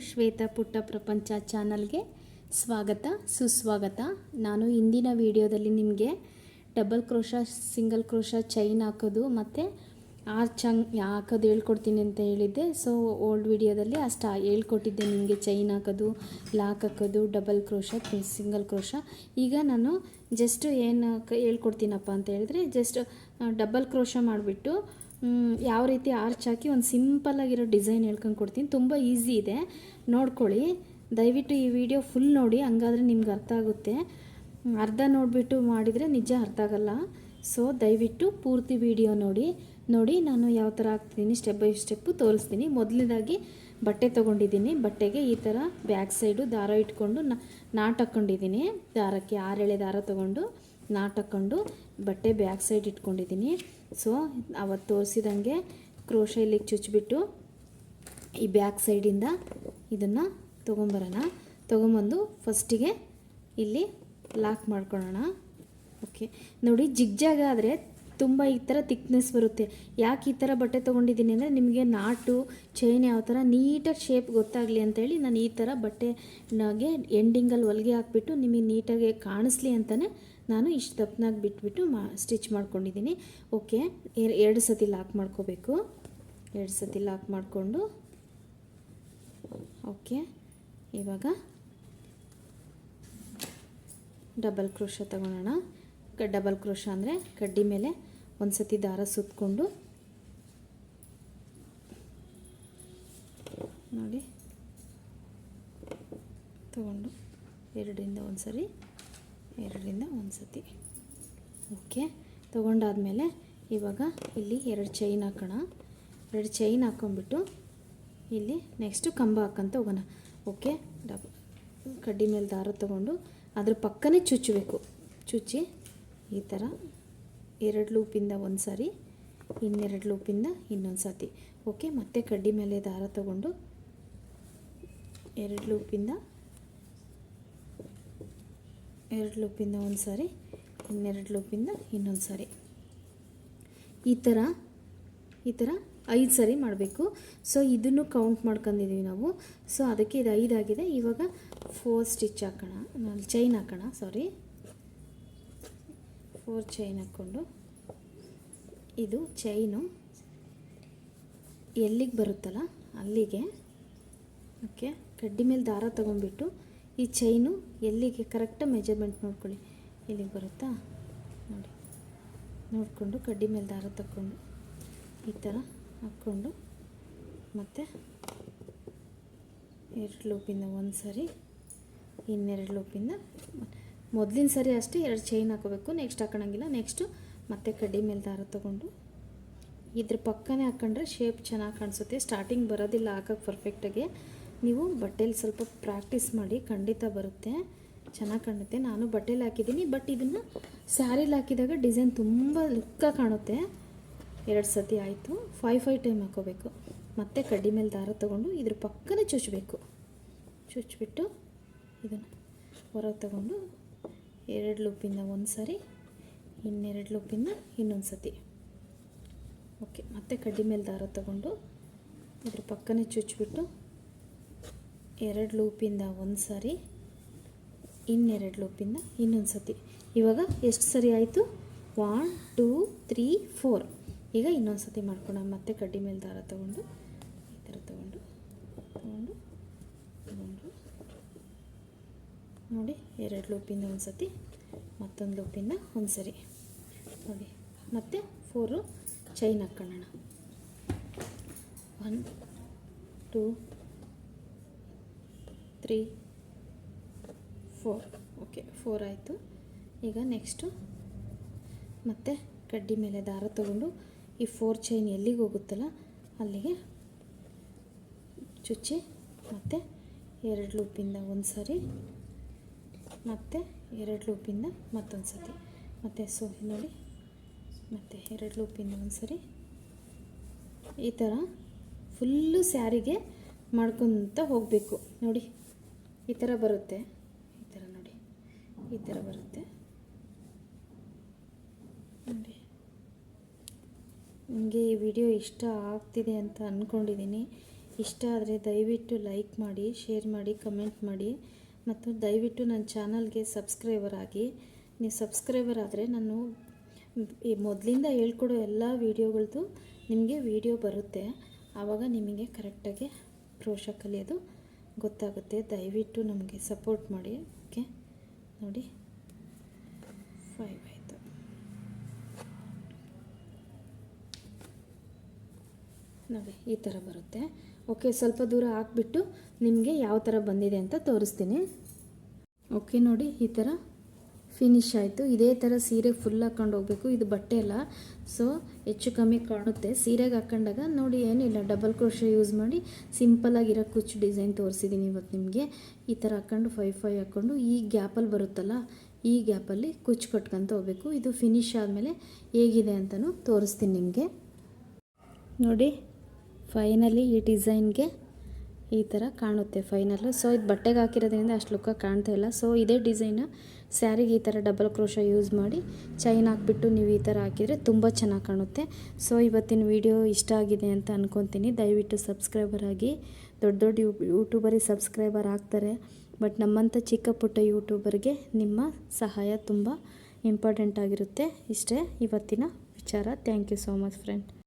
ಶ್ವೇತಾ ಪುಟ್ಟ ಪ್ರಪಂಚ ಚಾನಲ್ಗೆ ಸ್ವಾಗತ, ಸುಸ್ವಾಗತ. ನಾನು ಇಂದಿನ ವಿಡಿಯೋದಲ್ಲಿ ನಿಮಗೆ double crochet, single crochet chain ಹಾಕೋದು ಮತ್ತು ಆರ್ಚ್ ಹಂಗ್ ಹಾಕೋದು ಹೇಳ್ಕೊಡ್ತೀನಿ ಅಂತ ಹೇಳಿದ್ದೆ. ಸೊ, ಓಲ್ಡ್ ವಿಡಿಯೋದಲ್ಲಿ ಅಷ್ಟು ಹೇಳ್ಕೊಟ್ಟಿದ್ದೆ ನಿಮಗೆ ಚೈನ್ ಹಾಕೋದು, ಲಾಕ್ ಹಾಕೋದು, ಡಬಲ್ ಕ್ರೋಶ ಸಿಂಗಲ್ ಕ್ರೋಶ. ಈಗ ನಾನು ಜಸ್ಟ್ ಏನು ಹೇಳ್ಕೊಡ್ತೀನಪ್ಪ ಅಂತ ಹೇಳಿದ್ರೆ, ಜಸ್ಟ್ ಡಬಲ್ ಕ್ರೋಶ ಮಾಡಿಬಿಟ್ಟು ಯಾವ ರೀತಿ ಆರ್ಚ್ ಹಾಕಿ ಒಂದು ಸಿಂಪಲ್ಲಾಗಿರೋ ಡಿಸೈನ್ ಹೇಳ್ಕೊಂಡು ಕೊಡ್ತೀನಿ. ತುಂಬ ಈಸಿ ಇದೆ. ನೋಡ್ಕೊಳ್ಳಿ. ದಯವಿಟ್ಟು ಈ ವಿಡಿಯೋ ಫುಲ್ ನೋಡಿ, ಹಂಗಾದ್ರೆ ನಿಮ್ಗೆ ಅರ್ಥ ಆಗುತ್ತೆ. ಅರ್ಧ ನೋಡಿಬಿಟ್ಟು ಮಾಡಿದರೆ ನಿಜ ಅರ್ಥ ಆಗಲ್ಲ. ಸೊ ದಯವಿಟ್ಟು ಪೂರ್ತಿ ವಿಡಿಯೋ ನೋಡಿ. ನೋಡಿ, ನಾನು ಯಾವ ಥರ ಹಾಕ್ತೀನಿ ಸ್ಟೆಪ್ ಬೈ ಸ್ಟೆಪ್ಪು ತೋರಿಸ್ತೀನಿ. ಮೊದಲನೇದಾಗಿ ಬಟ್ಟೆ ತೊಗೊಂಡಿದ್ದೀನಿ. ಬಟ್ಟೆಗೆ ಈ ಥರ ಬ್ಯಾಕ್ ಸೈಡು ದಾರ ಇಟ್ಕೊಂಡು ನಾಟ್ ಹಾಕ್ಕೊಂಡಿದ್ದೀನಿ ದಾರಕ್ಕೆ ಆರೆಳೆ ದಾರ ತೊಗೊಂಡು. ನಾಟ್ ಹಾಕ್ಕೊಂಡು ಬಟ್ಟೆ ಬ್ಯಾಕ್ ಸೈಡ್ ಇಟ್ಕೊಂಡಿದ್ದೀನಿ. ಸೊ ಅವತ್ತು ತೋರಿಸಿದಂಗೆ ಕ್ರೋಶ ಚುಚ್ಚಿಬಿಟ್ಟು ಈ ಬ್ಯಾಕ್ ಸೈಡಿಂದ ಇದನ್ನು ತೊಗೊಂಬರೋಣ. ತೊಗೊಂಬಂದು ಫಸ್ಟಿಗೆ ಇಲ್ಲಿ ಲಾಕ್ ಮಾಡ್ಕೊಳ್ಳೋಣ. ಓಕೆ ನೋಡಿ ಜಿಗ್ಜಾಗ ಆದರೆ ತುಂಬ ಈ ಥರ ತಿಕ್ನೆಸ್ ಬರುತ್ತೆ. ಯಾಕೆ ಈ ಥರ ಬಟ್ಟೆ ತೊಗೊಂಡಿದ್ದೀನಿ ಅಂದರೆ ನಿಮಗೆ ನಾಟು, ಚೈನ್ ಯಾವ ಥರ ನೀಟಾಗಿ ಶೇಪ್ ಗೊತ್ತಾಗಲಿ ಅಂತೇಳಿ ನಾನು ಈ ಥರ ಬಟ್ಟೆನಾಗೆ ಎಂಡಿಂಗಲ್ಲಿ ಹೊಲಿಗೆ ಹಾಕ್ಬಿಟ್ಟು ನಿಮಗೆ ನೀಟಾಗಿ ಕಾಣಿಸ್ಲಿ ಅಂತಲೇ ನಾನು ಇಷ್ಟು ತಪ್ಪನಾಗಿ ಬಿಟ್ಬಿಟ್ಟು ಮಾ ಸ್ಟಿಚ್ ಮಾಡ್ಕೊಂಡಿದ್ದೀನಿ. ಓಕೆ ಎರ್- ಎರಡು ಸತಿ ಲಾಕ್ ಮಾಡ್ಕೋಬೇಕು. ಎರಡು ಸತಿ ಲಾಕ್ ಮಾಡಿಕೊಂಡು. ಓಕೆ ಇವಾಗ ಡಬಲ್ ಕ್ರೋಶ ತಗೊಳ್ಳೋಣ. ಡಬಲ್ ಕ್ರೋಶ ಅಂದರೆ ಕಡ್ಡಿ ಮೇಲೆ ಒಂದು ಸತಿ ದಾರ ಸುತ್ತಕೊಂಡು ನೋಡಿ. ತಗೊಂಡು ಎರಡರಿಂದ ಒಂದು ಸರಿ ಎರಡರಿಂದ ಒಂದು ಸತಿ ಓಕೆ, ತೊಗೊಂಡಾದಮೇಲೆ ಇವಾಗ ಇಲ್ಲಿ ಎರಡು ಚೈನ್ ಹಾಕೋಣ. ಎರಡು ಚೈನ್ ಹಾಕ್ಕೊಂಬಿಟ್ಟು ಇಲ್ಲಿ ನೆಕ್ಸ್ಟು ಕಂಬ ಹಾಕಂತ ಹೋಗೋಣ. ಓಕೆ, ಡಬ್, ಕಡ್ಡಿ ಮೇಲೆ ದಾರ ತೊಗೊಂಡು ಅದ್ರ ಪಕ್ಕನೇ ಚುಚ್ಚಬೇಕು. ಚುಚ್ಚಿ ಈ ಥರ ಎರಡು ಲೂಪಿಂದ ಒಂದು ಸಾರಿ, ಇನ್ನೆರಡು ಲೂಪಿಂದ ಇನ್ನೊಂದು ಸತಿ. ಓಕೆ ಮತ್ತೆ ಕಡ್ಡಿ ಮೇಲೆ ದಾರ ತಗೊಂಡು ಎರಡು ಲೂಪಿಂದ ಎರಡು ಲೂಪಿಂದ ಒಂದು ಸಾರಿ, ಇನ್ನೆರಡು ಲೂಪಿಂದ ಇನ್ನೊಂದು ಸಾರಿ. ಈ ಥರ ಈ ಥರ ಐದು ಸರಿ ಮಾಡಬೇಕು. ಸೊ ಇದನ್ನು ಕೌಂಟ್ ಮಾಡ್ಕೊಂಡಿದ್ದೀವಿ ನಾವು. ಸೊ ಅದಕ್ಕೆ ಇದು ಐದಾಗಿದೆ ಇವಾಗ ಫೋರ್ ಸ್ಟಿಚ್ ಹಾಕೋಣ. ಚೈನ್ ಹಾಕೋಣ ಸಾರಿ ಫೋರ್ ಚೈನ್ ಹಾಕ್ಕೊಂಡು ಇದು ಚೈನು ಎಲ್ಲಿಗೆ ಬರುತ್ತಲ್ಲ ಅಲ್ಲಿಗೆ ಓಕೆ ಕಡ್ಡಿ ಮೇಲೆ ದಾರ ತೊಗೊಂಬಿಟ್ಟು ಈ ಚೈನು ಎಲ್ಲಿಗೆ ಕರೆಕ್ಟಾಗಿ ಮೆಜರ್ಮೆಂಟ್ ನೋಡ್ಕೊಳ್ಳಿ. ಇಲ್ಲಿಗೆ ಬರುತ್ತಾ? ನೋಡಿ, ನೋಡಿಕೊಂಡು ಕಡ್ಡಿ ಮೇಲೆ ದಾರ ತಗೊಂಡು ಈ ಥರ ಹಾಕ್ಕೊಂಡು ಮತ್ತು ಎರಡು ಲೂಪಿಂದ ಒಂದು ಸರಿ ಇನ್ನೆರಡು ಲೂಪಿಂದ ಮೊದಲಿನ ಸರಿ ಅಷ್ಟೇ ಎರಡು ಚೈನ್ ಹಾಕೋಬೇಕು ನೆಕ್ಸ್ಟ್ ಹಾಕೋಣಂಗಿಲ್ಲ ನೆಕ್ಸ್ಟು ಮತ್ತೆ ಕಡ್ಡಿ ಮೇಲೆ ದಾರ ತೊಗೊಂಡು ಇದ್ರ ಪಕ್ಕನೇ ಹಾಕ್ಕೊಂಡ್ರೆ ಶೇಪ್ ಚೆನ್ನಾಗಿ ಕಾಣಿಸುತ್ತೆ. ಸ್ಟಾರ್ಟಿಂಗ್ ಬರೋದಿಲ್ಲ ಹಾಕೋಕ್ಕೆ ಪರ್ಫೆಕ್ಟಾಗಿ ನೀವು ಬಟ್ಟೆಲಿ ಸ್ವಲ್ಪ ಪ್ರಾಕ್ಟೀಸ್ ಮಾಡಿ, ಖಂಡಿತ ಬರುತ್ತೆ. ಚೆನ್ನಾಗಿ ಕಾಣುತ್ತೆ. ನಾನು ಬಟ್ಟೆಲಿ ಹಾಕಿದ್ದೀನಿ ಬಟ್ ಇದನ್ನು ಸ್ಯಾರೀಲಿ ಹಾಕಿದಾಗ ಡಿಸೈನ್ ತುಂಬ ಲುಕ್ಕಾಗಿ ಕಾಣುತ್ತೆ. ಎರಡು ಸತಿ ಆಯಿತು. ಫೈವ್ ಫೈವ್ ಟೈಮ್ ಹಾಕೋಬೇಕು. ಮತ್ತೆ ಕಡ್ಡಿ ಮೇಲೆ ದಾರ ತೊಗೊಂಡು ಇದ್ರ ಪಕ್ಕನೇ ಚುಚ್ಚಬೇಕು ಚುಚ್ಚಿಬಿಟ್ಟು ಇದನ್ನು ಹೊರಗೆ ತಗೊಂಡು ಎರಡು ಲೂಪಿಂದ ಒಂದು ಸಾರಿ, ಇನ್ನೆರಡು ಲೂಪಿಂದ ಇನ್ನೊಂದು ಸತಿ. ಓಕೆ ಮತ್ತೆ ಕಡ್ಡಿ ಮೇಲೆ ದಾರ ತಗೊಂಡು ಇದ್ರ ಪಕ್ಕನೇ ಚುಚ್ಚಿಬಿಟ್ಟು ಎರಡು ಲೂಪಿಂದ ಒಂದು ಸಾರಿ, ಇನ್ನೆರಡು ಲೂಪಿಂದ ಇನ್ನೊಂದು ಸತಿ. ಇವಾಗ ಎಷ್ಟು ಸರಿ ಆಯಿತು? ಒನ್ ಟೂ ತ್ರೀ ಫೋರ್ ಈಗ ಇನ್ನೊಂದು ಸತಿ ಮಾಡ್ಕೊಳ್ಳೋಣ ಮತ್ತೆ ಕಡ್ಡಿ ಮೇಲೆ ದಾರ ತಗೊಂಡು ಈ ಥರ ತಗೊಂಡು ತಗೊಂಡು ತಗೊಂಡು ನೋಡಿ, ಎರಡು ಲೂಪಿಂದ ಒಂದು ಸತಿ ಮತ್ತೊಂದು ಲೂಪಿಂದ ಒಂದು ಸರಿ ನೋಡಿ, ಮತ್ತು ಫೋರು ಚೈನ್ ಹಾಕ್ಕೊಳ್ಳೋಣ one two three four okay four ಆಯಿತು. ಈಗ ನೆಕ್ಸ್ಟು ಮತ್ತೆ ಕಡ್ಡಿ ಮೇಲೆ ದಾರ ತಗೊಂಡು ಈ ಫೋರ್ ಚೈನ್ ಎಲ್ಲಿಗೆ ಹೋಗುತ್ತಲ್ಲ, ಅಲ್ಲಿಗೆ ಚುಚ್ಚಿ, ಮತ್ತು ಎರಡು ಲೂಪಿಂದ ಒಂದು ಸರಿ ಮತ್ತು ಎರಡು ಲೂಪಿಂದ ಮತ್ತೊಂದು ಸತಿ. ಮತ್ತು ಸೊ, ನೋಡಿ. ಮತ್ತು ಎರಡು ಲೂಪಿಂದ ಒಂದು ಸರಿ. ಈ ಥರ ಫುಲ್ಲು ಸ್ಯಾರಿಗೆ ಮಾಡ್ಕೊತ ಹೋಗಬೇಕು. ನೋಡಿ, ಈ ಥರ ಬರುತ್ತೆ. ಈ ಥರ ನೋಡಿ. ಈ ಥರ ಬರುತ್ತೆ. ನೋಡಿ. ನಿಮಗೆ ಈ ವಿಡಿಯೋ ಇಷ್ಟ ಆಗ್ತಿದೆ ಅಂತ ಅಂದ್ಕೊಂಡಿದ್ದೀನಿ ಇಷ್ಟ ಆದರೆ ದಯವಿಟ್ಟು ಲೈಕ್ ಮಾಡಿ, ಶೇರ್ ಮಾಡಿ, ಕಮೆಂಟ್ ಮಾಡಿ. ಮತ್ತು ದಯವಿಟ್ಟು ನನ್ನ ಚಾನಲ್ಗೆ ಸಬ್ಸ್ಕ್ರೈಬರ್ ಆಗಿ. ನೀವು ಸಬ್ಸ್ಕ್ರೈಬರ್ ಆದರೆ ನಾನು ಈ ಮೊದಲಿಂದ ಹೇಳ್ಕೊಡೋ ಎಲ್ಲ ವೀಡಿಯೋಗಳದ್ದು ನಿಮಗೆ ವಿಡಿಯೋ ಬರುತ್ತೆ. ಆವಾಗ ನಿಮಗೆ ಕರೆಕ್ಟಾಗಿ ಕ್ರೋಶ ಕಲಿಯೋದು ಗೊತ್ತಾಗುತ್ತೆ. ದಯವಿಟ್ಟು ನಮಗೆ ಸಪೋರ್ಟ್ ಮಾಡಿ. ಓಕೆ? ನೋಡಿ. ಫೈವ್ ಆಯಿತು ನೋಡಿ ಈ ಥರ ಬರುತ್ತೆ. ಓಕೆ, ಸ್ವಲ್ಪ ದೂರ ಹಾಕ್ಬಿಟ್ಟು ನಿಮಗೆ ಯಾವ ಥರ ಬಂದಿದೆ ಅಂತ ತೋರಿಸ್ತೀನಿ. ಓಕೆ, ನೋಡಿ ಈ ಥರ ಫಿನಿಶ್ ಆಯಿತು. ಇದೇ ಥರ ಸೀರೆ ಫುಲ್ ಹಾಕ್ಕೊಂಡು ಹೋಗಬೇಕು. ಇದು ಬಟ್ಟೆ ಅಲ್ಲ ಸೊ ಹೆಚ್ಚು ಕಮ್ಮಿ ಕಾಣುತ್ತೆ. ಸೀರೆಗೆ ಹಾಕ್ಕೊಂಡಾಗ ನೋಡಿ ಏನಿಲ್ಲ ಡಬಲ್ ಕ್ರೋಶ ಯೂಸ್ ಮಾಡಿ ಸಿಂಪಲಾಗಿರೋ ಕುಚ್ಚು ಡಿಸೈನ್ ತೋರಿಸಿದ್ದೀನಿ ಇವತ್ತು ನಿಮಗೆ. ಈ ಥರ ಹಾಕ್ಕೊಂಡು ಫೈ ಫೈ ಹಾಕ್ಕೊಂಡು ಈ ಗ್ಯಾಪಲ್ಲಿ ಬರುತ್ತಲ್ಲ, ಈ ಗ್ಯಾಪಲ್ಲಿ ಕುಚ್ಚು ಕಟ್ಕೊಂತ ಹೋಗಬೇಕು. ಇದು ಫಿನಿಶ್ ಆದಮೇಲೆ ಹೇಗಿದೆ ಅಂತಲೂ ತೋರಿಸ್ತೀನಿ ನಿಮಗೆ. ನೋಡಿ ಫೈನಲಿ ಈ ಡಿಸೈನ್ಗೆ ಈ ಥರ ಕಾಣುತ್ತೆ ಫೈನಲ್ಲು ಸೊ ಇದು ಬಟ್ಟೆಗೆ ಹಾಕಿರೋದ್ರಿಂದ ಅಷ್ಟು ಲುಕ್ಕ ಕಾಣ್ತಾ ಇಲ್ಲ. ಸೊ ಇದೇ ಡಿಸೈನ ಸ್ಯಾರಿಗೆ ಈ ಥರ ಡಬಲ್ ಕ್ರೋಶ ಯೂಸ್ ಮಾಡಿ ಚೈನ್ ಹಾಕ್ಬಿಟ್ಟು ನೀವು ಈ ಥರ ಹಾಕಿದರೆ ತುಂಬ ಚೆನ್ನಾಗಿ ಕಾಣುತ್ತೆ. ಸೊ ಇವತ್ತಿನ ವಿಡಿಯೋ ಇಷ್ಟ ಆಗಿದೆ ಅಂತ ಅಂದ್ಕೊತೀನಿ ದಯವಿಟ್ಟು ಸಬ್ಸ್ಕ್ರೈಬರ್ ಆಗಿ, ದೊಡ್ಡ ದೊಡ್ಡ ಯೂ ಯೂಟ್ಯೂಬರಿಗೆ ಸಬ್ಸ್ಕ್ರೈಬರ್ ಆಗ್ತಾರೆ. ಬಟ್ ನಮ್ಮಂಥ ಚಿಕ್ಕ ಪುಟ್ಟ ಯೂಟ್ಯೂಬರ್ಗೆ ನಿಮ್ಮ ಸಹಾಯ ತುಂಬ ಇಂಪಾರ್ಟೆಂಟ್ ಆಗಿರುತ್ತೆ. ಇಷ್ಟೇ ಇವತ್ತಿನ ವಿಚಾರ. Thank you so much friend